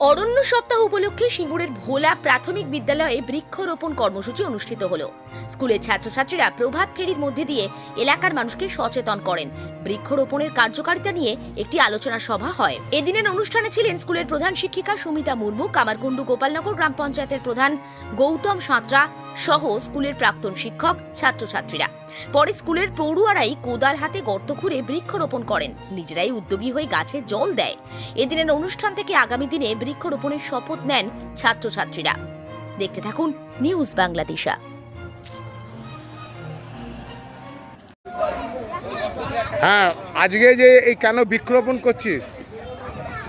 অরণ্য সপ্তাহ উপলক্ষে সিঙ্গুরের ভোলা প্রাথমিক বিদ্যালয়ে বৃক্ষরোপণ কর্মসূচি অনুষ্ঠিত হলো। স্কুলের ছাত্রছাত্রীরা প্রভাত ফেরির মধ্যে দিয়ে এলাকার মানুষকে সচেতন করেন। বৃক্ষরোপণের কার্যকারিতা নিয়ে একটি আলোচনা সভা হয়। এদিনের অনুষ্ঠানে ছিলেন স্কুলের প্রধান শিক্ষিকা সুমিতা মুর্মু, কামারকুণ্ডু গোপালনগর গ্রাম পঞ্চায়েতের প্রধান গৌতম সাঁতরা সহ স্কুলের প্রাক্তন শিক্ষক, ছাত্রছাত্রীরা। পরে স্কুলের পড়ুয়ারাই কোদাল হাতে গর্ত খুঁড়ে বৃক্ষরোপণ করেন। নিজেরাই উদ্যোগী হয়ে গাছে জল দেয়। এদিনের অনুষ্ঠান থেকে আগামী দিনে বৃক্ষরোপণের শপথ নেন ছাত্রছাত্রীরা। দেখতে থাকুন নিউজ বাংলাদেশা হ্যাঁ আজকে যে এই কেন বৃক্ষরোপণ করছিস?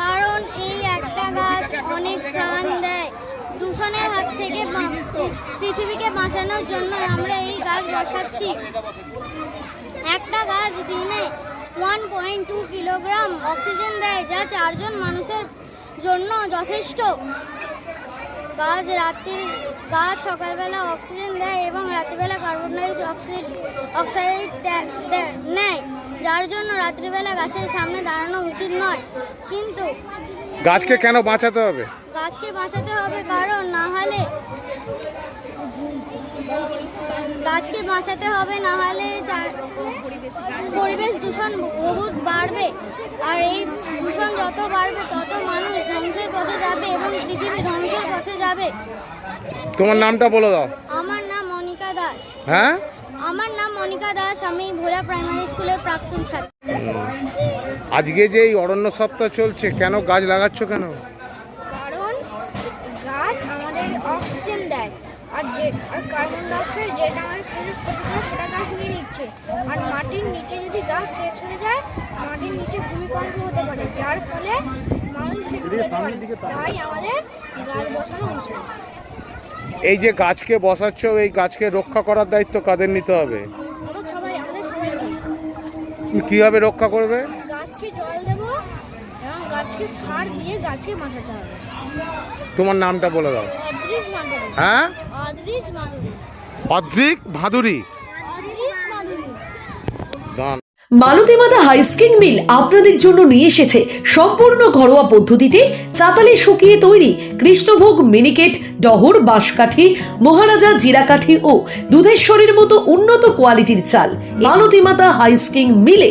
কারণ এই একটা গাছ অনেক প্রাণ দূষণের হাত থেকে পৃথিবীকে বাঁচানোর জন্য আমরা এই গাছ বসাচ্ছি। একটা গাছ দিনে one point two kilogram oxygen দেয়, যা চারজন মানুষের জন্য যথেষ্ট। গাছ রাত্রি গাছ সকালবেলা অক্সিজেন দেয় এবং রাত্রিবেলা কার্বন ডাই অক্সাইড অক্সাইড নেয়, যার জন্য রাত্রিবেলা গাছের সামনে দাঁড়ানো উচিত নয়। কিন্তু গাছকে কেন বাঁচাতে হবে? গাছকে বাঁচাতে হবে কারণ না হলে গাছকে বাঁচাতে হবে না হলে পরিবেশ দূষণ বহুত বাড়বে। আর এই দূষণ যত বাড়বে তত মানুষ ধ্বংসের পথে যাবে এবং পৃথিবী ধ্বংসের পথে যাবে। তোমার নামটা বলে দাও। আমার নাম মনিকা দাস। হ্যাঁ? আমার নাম মনিকা দাস আমি ভোলা প্রাইমারি স্কুলের প্রাক্তন ছাত্রী। আজকে যে এই অরণ্য সপ্তাহ চলছে কেন গাছ লাগাচ্ছ কেন কারণ গাছ আমাদের অক্সিজেন দেয় আর যে আর কার্বন ডাইঅক্সাইড যেটা আমাদের শরীর ক্ষতি করে সেটা গাছ নিয়ে নিচ্ছে। আর মাটির নিচে যদি গাছ শেষ হয়ে যায় মাটির নিচে ভূমিকম্প হতে পারে যার ফলে। তাই আমাদের গাছ বসানো উচিত। এই যে গাছকে বসাচ্ছ এই গাছকে রক্ষা করার দায়িত্ব কাদের নিতে হবে? কীভাবে রক্ষা করবে? গাছকে জল দেবো এবং গাছকে সার দিয়ে গাছকে বাঁচাতে হবে। তোমার নামটা বলে দাও। হ্যাঁ? অদ্রিক ভাদুরী মালতী মাতা হাইস্কিং মিল আপনাদের জন্য নিয়ে এসেছে সম্পূর্ণ ঘরোয়া পদ্ধতিতে চাতালে শুকিয়ে তৈরি কৃষ্ণভোগ মিনিকেট ডহর বাঁশকাঠি মহারাজা জিরাকাঠি ও দুধেশ্বরীর মতো উন্নত কোয়ালিটির চাল। মালতী মাতা হাইস্কিং মিলে